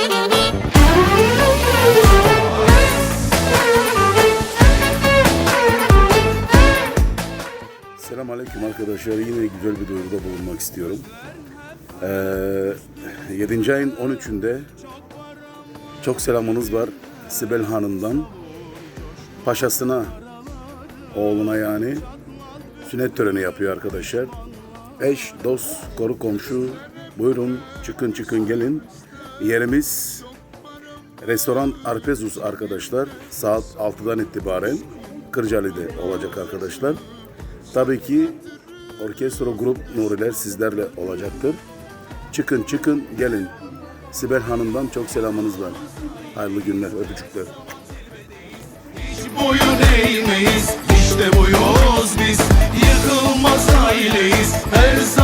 Selam aleyküm arkadaşlar. Yine güzel bir duyuruda bulunmak istiyorum. Ee, 7. ayın 13'ünde çok selamınız var Sibel Hanım'dan. Paşasına, oğluna yani sünnet töreni yapıyor arkadaşlar. Eş, dost, koru komşu buyurun çıkın çıkın gelin. Yerimiz Restoran Arpezus arkadaşlar. Saat 6'dan itibaren Kırcaali'de olacak arkadaşlar. Tabii ki orkestro grup Nuriler sizlerle olacaktır. Çıkın çıkın gelin. Sibel Hanım'dan çok selamınız var. Hayırlı günler, öpücükler. Hiç boyun eğmeyiz İşte buyuz biz Yıkılmaz aileyiz Her zaman